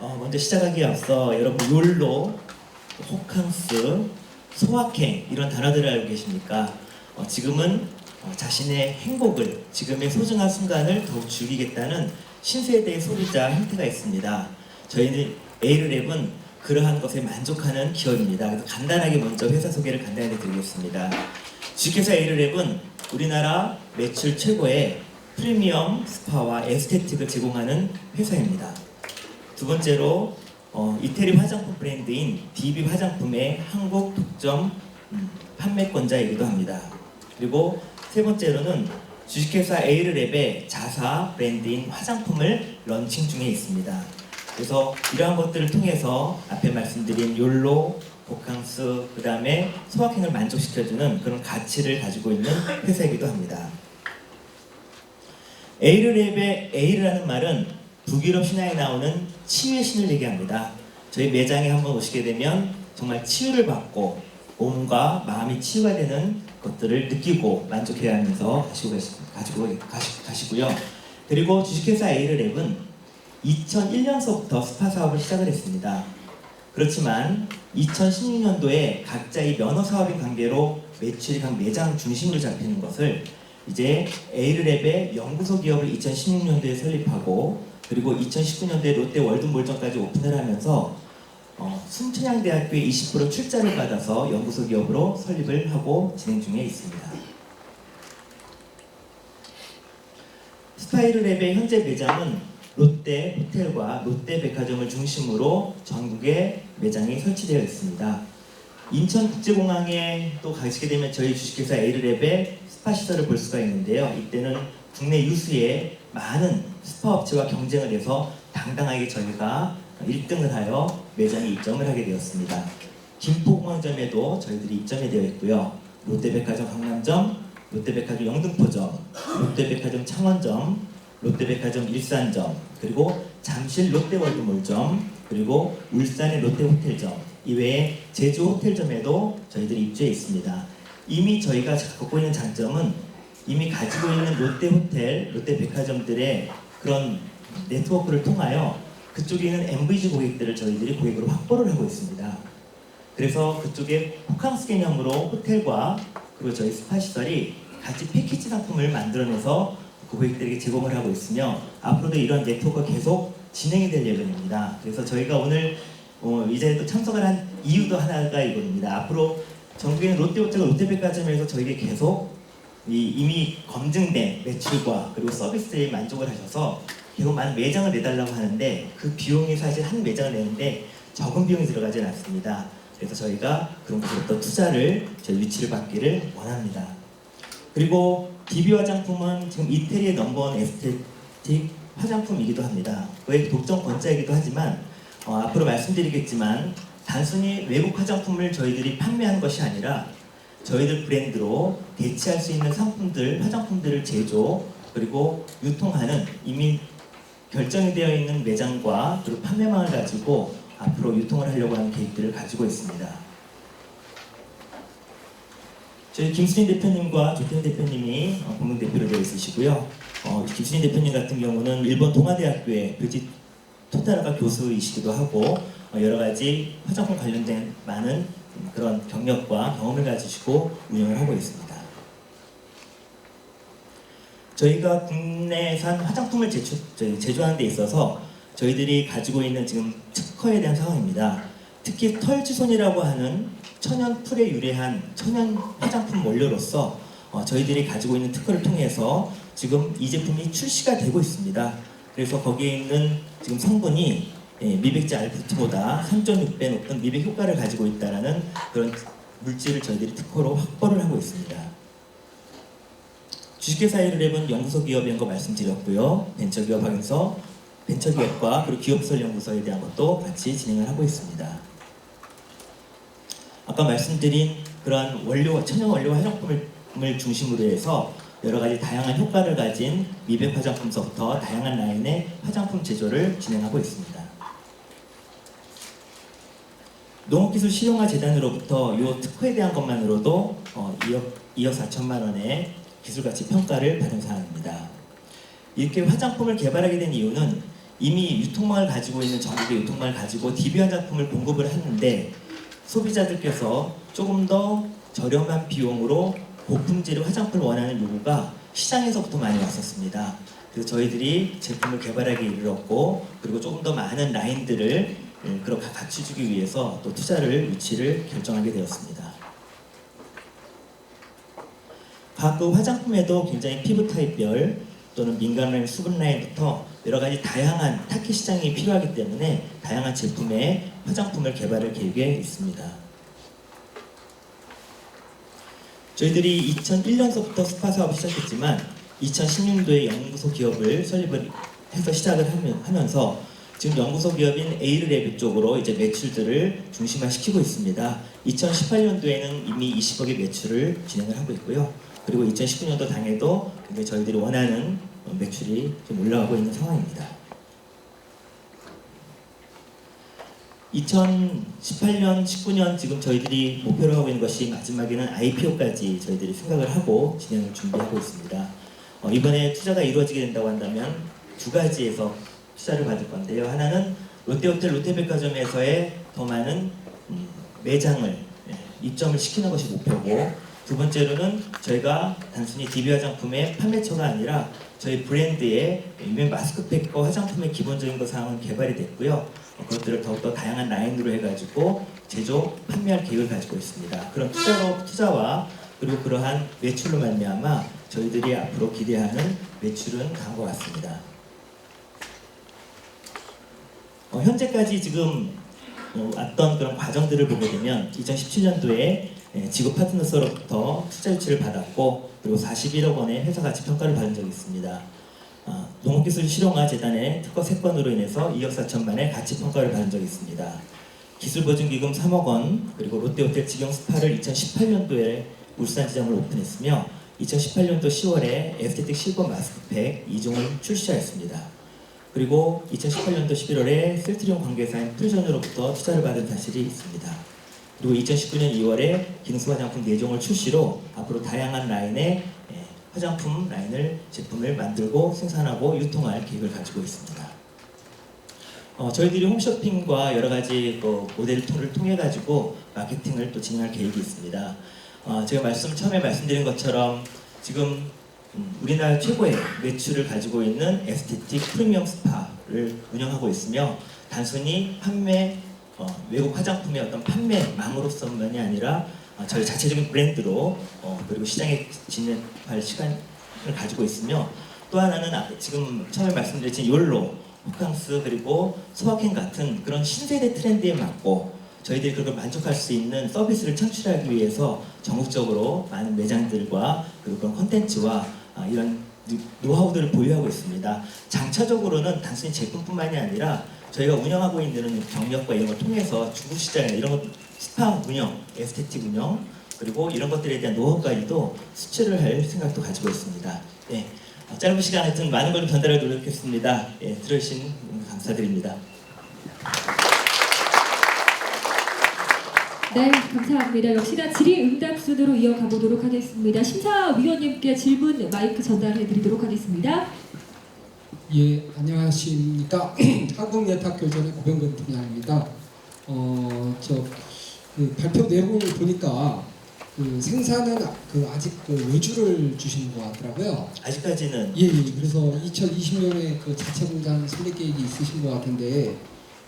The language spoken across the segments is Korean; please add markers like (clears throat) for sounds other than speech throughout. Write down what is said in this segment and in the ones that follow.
어, 먼저 시작하기에 앞서 여러분 욜로, 호캉스, 소확행 이런 단어들을 알고 계십니까? 어, 지금은 어, 자신의 행복을 지금의 소중한 순간을 더욱 즐기겠다는 신세대의 소비자 형태가 있습니다. 저희는 에이르랩은 그러한 것에 만족하는 기업입니다. 그래서 간단하게 먼저 회사 소개를 간단하게 드리겠습니다. 주식회사 에이르랩은 우리나라 매출 최고의 프리미엄 스파와 에스테틱을 제공하는 회사입니다. 두 번째로 어, 이태리 화장품 브랜드인 DB 화장품의 한국 독점 음, 판매권자이기도 합니다. 그리고 세 번째로는 주식회사 에이르랩의 자사 브랜드인 화장품을 런칭 중에 있습니다. 그래서 이러한 것들을 통해서 앞에 말씀드린 욜로, 호캉스, 그 다음에 소확행을 만족시켜주는 그런 가치를 가지고 있는 회사이기도 합니다. 에이르랩의 에이르라는 말은 북유럽 신화에 나오는 치유의 신을 얘기합니다. 저희 매장에 한번 오시게 되면 정말 치유를 받고 몸과 마음이 치유가 되는 것들을 느끼고 만족해야 하면서 가시고, 가지고 가시, 가시고요. 그리고 주식회사 에이르랩은 2001년서부터 스파 사업을 시작을 했습니다. 그렇지만 2016년도에 각자의 면허 사업의 관계로 매출이 각 매장 중심으로 잡히는 것을 이제 에이르랩의 연구소 기업을 2016년도에 설립하고 그리고 2019년도에 롯데 월드몰점까지 오픈을 하면서 어, 순천향대학교에 20% 출자를 받아서 연구소 기업으로 설립을 하고 진행 중에 있습니다. 스파이르랩의 현재 매장은 롯데 호텔과 롯데 백화점을 중심으로 전국에 매장이 설치되어 있습니다. 인천국제공항에 또 가시게 되면 저희 주식회사 에이르랩의 스파 시설을 볼 수가 있는데요. 이때는 국내 유수의 많은 스파 업체와 경쟁을 해서 당당하게 저희가 1등을 하여 매장에 입점을 하게 되었습니다. 김포공항점에도 저희들이 입점이 되어 있고요. 롯데백화점 강남점, 롯데백화점 영등포점, 롯데백화점 창원점, 롯데백화점 일산점, 그리고 잠실 롯데월드몰점, 그리고 울산의 롯데호텔점, 이외에 제주 호텔점에도 저희들이 입주해 있습니다. 이미 저희가 갖고 있는 장점은 이미 가지고 있는 롯데 호텔, 롯데 백화점들의 그런 네트워크를 통하여 그쪽에 있는 MVG 고객들을 저희들이 고객으로 확보를 하고 있습니다. 그래서 그쪽에 호캉스 개념으로 호텔과 그리고 저희 스파 시설이 같이 패키지 상품을 만들어내서 그 고객들에게 제공을 하고 있으며 앞으로도 이런 네트워크가 계속 진행이 될 예정입니다. 그래서 저희가 오늘 어, 이 자리에 또 참석을 한 이유도 하나가 이겁니다. 앞으로 전국에 있는 롯데호텔과 롯데백화점에서 저희에게 계속 이 이미 검증된 매출과 그리고 서비스에 만족을 하셔서 계속 많은 매장을 내달라고 하는데 그 비용이 사실 한 매장을 내는데 적은 비용이 들어가진 않습니다. 그래서 저희가 그런 곳부터 투자를 저희 위치를 받기를 원합니다. 그리고 DB 화장품은 지금 이태리의 넘버원 에스테틱 화장품이기도 합니다. 그의 독점 권자이기도 하지만 어, 앞으로 말씀드리겠지만 단순히 외국 화장품을 저희들이 판매하는 것이 아니라 저희들 브랜드로 대체할 수 있는 상품들, 화장품들을 제조 그리고 유통하는 이미 결정이 되어 있는 매장과 그리고 판매망을 가지고 앞으로 유통을 하려고 하는 계획들을 가지고 있습니다. 저희 김수진 대표님과 조태현 대표님이 어, 공동 대표로 되어 있으시고요. 어, 김수진 대표님 같은 경우는 일본 동아대학교의 뷰티 토탈학과 교수이시기도 하고 어, 여러 가지 화장품 관련된 많은 그런 경력과 경험을 가지시고 운영을 하고 있습니다. 저희가 국내산 화장품을 제조, 제조하는 데 있어서 저희들이 가지고 있는 지금 특허에 대한 상황입니다. 특히 털지손이라고 하는 천연 풀에 유래한 천연 화장품 원료로서 어, 저희들이 가지고 있는 특허를 통해서 지금 이 제품이 출시가 되고 있습니다. 그래서 거기에 있는 지금 성분이 예, 미백제 알프트보다 3.6배 높은 미백 효과를 가지고 있다는 그런 물질을 저희들이 특허로 확보를 하고 있습니다. 주식회사 이름은 연구소 기업인 거 말씀드렸고요. 벤처기업 하면서 벤처기업과 그리고 기업설 연구소에 대한 것도 같이 진행을 하고 있습니다. 아까 말씀드린 그러한 원료, 천연 원료 화장품을 중심으로 해서 여러 가지 다양한 효과를 가진 미백 화장품서부터 다양한 라인의 화장품 제조를 진행하고 있습니다. 농업기술 실용화 재단으로부터 이 특허에 대한 것만으로도 어, 2억, 2억 4천만 원의 기술가치 평가를 받은 사항입니다. 이렇게 화장품을 개발하게 된 이유는 이미 유통망을 가지고 있는 전국의 유통망을 가지고 DB 화장품을 공급을 했는데 소비자들께서 조금 더 저렴한 비용으로 고품질의 화장품을 원하는 요구가 시장에서부터 많이 왔었습니다. 그래서 저희들이 제품을 개발하기 이르렀고 그리고 조금 더 많은 라인들을 음, 그렇게 갖추기 위해서 또 투자를 유치를 결정하게 되었습니다. 각 화장품에도 굉장히 피부 타입별 또는 민감 라인, 수분 라인부터 여러 가지 다양한 타깃 시장이 필요하기 때문에 다양한 제품의 화장품을 개발할 계획에 있습니다. 저희들이 2001년서부터 스파 사업을 시작했지만 2016년도에 연구소 기업을 설립을 해서 시작을 하면- 하면서 지금 연구소 기업인 에이르레비 쪽으로 이제 매출들을 중심화시키고 있습니다. 2018년도에는 이미 20억의 매출을 진행을 하고 있고요. 그리고 2019년도 당해도 굉장히 저희들이 원하는 매출이 좀 올라가고 있는 상황입니다. 2018년, 19년 지금 저희들이 목표로 하고 있는 것이 마지막에는 IPO까지 저희들이 생각을 하고 진행을 준비하고 있습니다. 어, 이번에 투자가 이루어지게 된다고 한다면 두 가지에서 투자를 받을 건데요. 하나는 롯데호텔 롯데백화점에서의 더 많은 음, 매장을 예, 입점을 시키는 것이 목표고 두 번째로는 저희가 단순히 DB 화장품의 판매처가 아니라 저희 브랜드의 유명 마스크팩과 화장품의 기본적인 것 사항은 개발이 됐고요. 어, 그것들을 더욱더 다양한 라인으로 해가지고 제조, 판매할 계획을 가지고 있습니다. 그런 투자로, 투자와 그리고 그러한 매출로 말미암아 저희들이 앞으로 기대하는 매출은 다음 것 같습니다. 어, 현재까지 지금 어, 왔던 그런 과정들을 보게 되면 2017년도에 예, 지구 파트너스로부터 투자 유치를 받았고 그리고 41억 원의 회사 가치 평가를 받은 적이 있습니다. 아, 농업기술 실용화 재단의 특허 3건으로 인해서 2억 4천만의 가치 평가를 받은 적이 있습니다. 기술보증기금 3억 원 그리고 롯데호텔 직영 스파를 2018년도에 울산 지점을 오픈했으며 2018년도 10월에 에스테틱 실버 마스크팩 2종을 출시하였습니다. 그리고 2018년도 11월에 셀트리온 관계사인 프리전으로부터 투자를 받은 사실이 있습니다. 그리고 2019년 2월에 기능성 화장품 4종을 출시로 앞으로 다양한 라인의 예, 화장품 라인을 제품을 만들고 생산하고 유통할 계획을 가지고 있습니다. 어, 저희들이 홈쇼핑과 여러 가지 그 모델을 통해 가지고 마케팅을 또 진행할 계획이 있습니다. 어, 제가 말씀 처음에 말씀드린 것처럼 지금 음, 우리나라 최고의 매출을 가지고 있는 에스테틱 프리미엄 스파를 운영하고 있으며 단순히 판매 어, 외국 화장품의 어떤 판매망으로서만이 아니라 어, 저희 자체적인 브랜드로 어, 그리고 시장에 진입할 시간을 가지고 있으며 또 하나는 아- 지금 처음에 말씀드렸진 욜로, 호캉스 그리고 소확행 같은 그런 신세대 트렌드에 맞고 저희들이 그걸 만족할 수 있는 서비스를 창출하기 위해서 전국적으로 많은 매장들과 그리고 그런 콘텐츠와 아, 이런 노- 노하우들을 보유하고 있습니다. 장차적으로는 단순히 제품뿐만이 아니라 저희가 운영하고 있는 경력과 이런 걸 통해서 중국 시장이나 이런 것 스파 운영, 에스테틱 운영 그리고 이런 것들에 대한 노하우까지도 수출을 할 생각도 가지고 있습니다. 네, 어, 짧은 시간 하여튼 많은 걸 전달해 노력했습니다. 예, 분 감사드립니다. 네, 감사합니다. 역시나 질의응답 순으로 이어가 보도록 하겠습니다. 심사위원님께 질문 마이크 전달해 드리도록 하겠습니다. 예, 안녕하십니까. (clears throat) 한국예탁교전의 고병근 팀장입니다. 어, 저, 그 발표 내용을 보니까 그 생산은 아- 그 아직 그 외주를 주시는 것 같더라고요. 아직까지는 예, 예. 그래서 2020년에 그 자체 공장 설립 계획이 있으신 것 같은데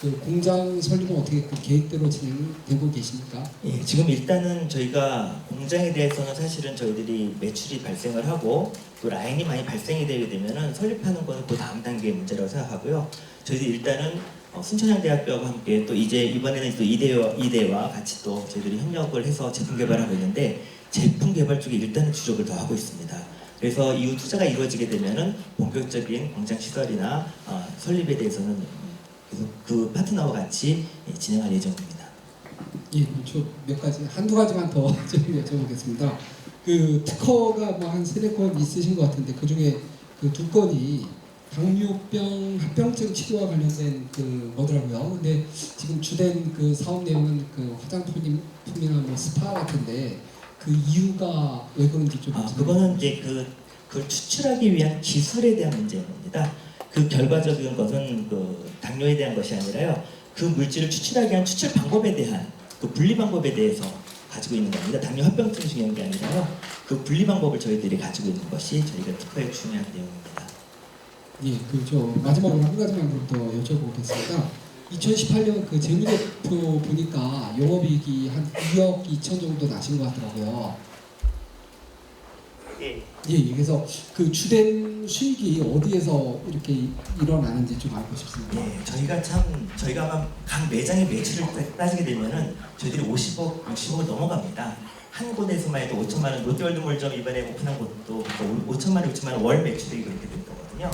그 공장 설립은 어떻게 그 계획대로 진행되고 계십니까? 예, 지금 일단은 저희가 공장에 대해서는 사실은 저희들이 매출이 발생을 하고 또 라인이 많이 발생이 되게 되면은 설립하는 거는 그 다음 단계의 문제라고 생각하고요. 저희들이 일단은 어, 순천향대학교와 함께 또 이제 이번에는 또 이대와 이대와 같이 또 저희들이 협력을 해서 제품 개발하고 있는데 제품 개발 쪽에 일단은 주력을 더 하고 있습니다. 그래서 이후 투자가 이루어지게 되면은 본격적인 공장 시설이나 어, 설립에 대해서는 계속 그 파트너와 같이 예, 진행할 예정입니다. 예, 저몇 가지 한두 가지만 더 (laughs) 좀 여쭤보겠습니다. 그 특허가 뭐 한 세네 건 있으신 것 같은데 그 중에 그 두 건이 당뇨병 합병증 치료와 관련된 그 뭐더라고요. 근데 지금 주된 그 사업 내용은 그 화장품이나 뭐 스파 같은데 그 이유가 왜 그런지 좀 아, 좀- 그거는 이제 그, 그걸 추출하기 위한 기술에 대한 문제입니다. 그 결과적인 것은 그 당뇨에 대한 것이 아니라요. 그 물질을 추출하기 위한 추출 방법에 대한 그 분리 방법에 대해서 가지고 있는 겁니다. 당뇨 합병증이 중요한 게 아니라요. 그 분리 방법을 저희들이 가지고 있는 것이 저희가 특허의 중요한 내용입니다. 예, 그저 마지막으로 한 가지만 더 여쭤보겠습니다. 2018년 그 재무제표 보니까 영업이익이 한 2억 2천 정도 나신 것 같더라고요. 예. 예, 예, 그래서 그 주된 수익이 어디에서 이렇게 일어나는지 좀 알고 싶습니다. 예, 저희가 참 저희가 아마 각 매장의 매출을 따- 따지게 되면은 저희들이 50억, 60억을 넘어갑니다. 한 곳에서만 해도 5천만 원 롯데월드몰점 이번에 오픈한 곳도 5천만 원, 6천만 원 월 매출액이 그렇게 된 거거든요.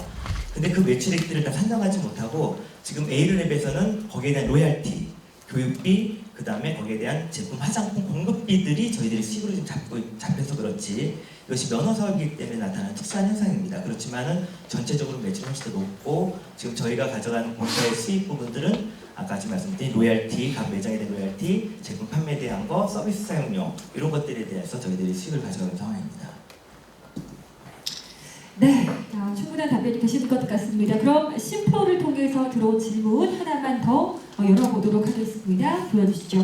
근데 그 매출액들을 다 산정하지 못하고 지금 에이르랩에서는 거기에 대한 로얄티, 교육비, 그 다음에 거기에 대한 제품 화장품 공급비들이 저희들이 수익으로 좀 잡고 잡혀서 그렇지 이것이 면허 사업이기 때문에 나타나는 특수한 현상입니다. 그렇지만은 전체적으로 매출이 훨씬 더 높고 지금 저희가 가져가는 본사의 수익 부분들은 아까 말씀드린 로얄티, 각 매장에 대한 로얄티, 제품 판매에 대한 거, 서비스 사용료 이런 것들에 대해서 저희들이 수익을 가져가는 상황입니다. 네, 아, 충분한 답변이 되실 것 같습니다. 그럼 심표를 통해서 들어온 질문 하나만 더 어, 열어보도록 하겠습니다. 보여주시죠.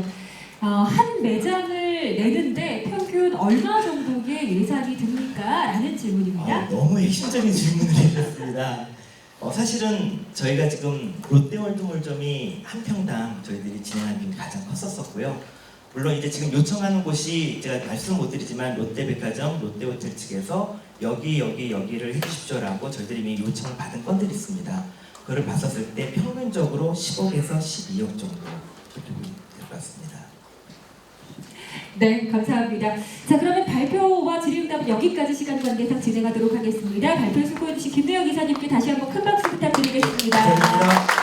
어, 한 매장을 내는데 평균 얼마 정도의 예산이 듭니까? 라는 질문입니다. 아, 너무 핵심적인 질문을 해주셨습니다. 어, 사실은 저희가 지금 롯데월드몰점이 한 평당 저희들이 진행한 게 가장 컸었었고요. 물론 이제 지금 요청하는 곳이 제가 말씀 못 드리지만 롯데백화점, 롯데호텔 측에서 여기 여기 여기를 해주십시오라고 저희들이 이미 요청을 받은 건들이 있습니다. 그걸 봤었을 때 평균적으로 10억에서 12억 정도 될것 같습니다. 네, 감사합니다. 자, 그러면 발표와 질의응답은 여기까지 시간 관계상 진행하도록 하겠습니다. 발표 수고해주신 김대영 이사님께 다시 한번 큰 박수 부탁드리겠습니다. 감사합니다.